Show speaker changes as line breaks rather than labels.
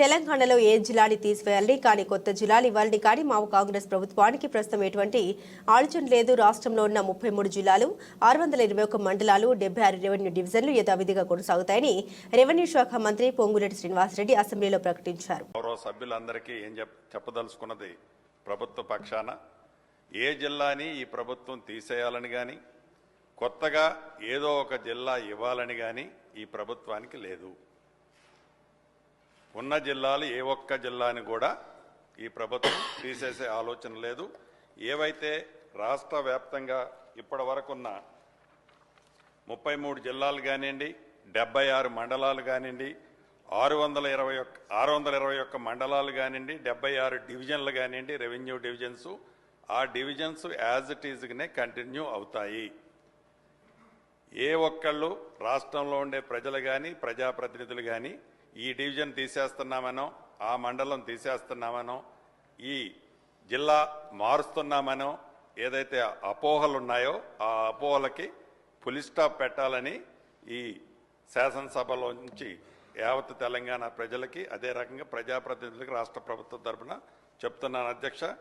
తెలంగాణలో ఏ జిల్లాని తీసివేయాలి? కానీ కొత్త జిల్లాలు ఇవ్వాలని కానీ మా కాంగ్రెస్ ప్రభుత్వానికి ప్రస్తుతం ఎటువంటి ఆలోచన లేదు. రాష్ట్రంలో ఉన్న ముప్పై మూడు జిల్లాలు ఆరు వందల ఇరవై ఒక్క మండలాలు డెబ్బై ఆరు రెవెన్యూ డివిజన్లు యథావిధిగా కొనసాగుతాయని రెవెన్యూ శాఖ మంత్రి పొంగులేటి శ్రీనివాసరెడ్డి అసెంబ్లీలో ప్రకటించారు.
సభ్యులందరికీ ఏం చెప్పదలుచుకున్నది ప్రభుత్వ పక్షాన. ఏ జిల్లాని ఈ ప్రభుత్వం తీసేయాలని కానీ కొత్తగా ఏదో ఒక జిల్లా ఇవ్వాలని కానీ ఈ ప్రభుత్వానికి లేదు. ఉన్న జిల్లాలు ఏ ఒక్క జిల్లాని కూడా ఈ ప్రభుత్వం తీసేసే ఆలోచన లేదు. ఏవైతే రాష్ట్ర వ్యాప్తంగా ఇప్పటి వరకున్న ముప్పై మూడు జిల్లాలు కానివ్వండి డెబ్బై ఆరు మండలాలు కానివ్వండి ఆరు వందల ఇరవై ఒక్క ఆరు వందల ఇరవై ఒక్క మండలాలు కానివ్వండి డెబ్బై ఆరు డివిజన్లు కానివ్వండి రెవెన్యూ డివిజన్స్ ఆ డివిజన్స్ యాజ్ ఇట్ ఈజ్గానే కంటిన్యూ అవుతాయి. ఏ ఒక్కళ్ళు రాష్ట్రంలో ఉండే ప్రజలు కానీ ప్రజాప్రతినిధులు కానీ ఈ డివిజన్ తీసేస్తున్నామనో ఆ మండలం తీసేస్తున్నామనో ఈ జిల్లా మారుస్తున్నామనో ఏదైతే అపోహలు ఉన్నాయో ఆ అపోహలకి పులి స్టాప్ పెట్టాలని ఈ శాసనసభలో నుంచి యావత్ తెలంగాణ ప్రజలకి అదే రకంగా ప్రజాప్రతినిధులకి రాష్ట్ర ప్రభుత్వం తరఫున చెప్తున్నాను అధ్యక్ష.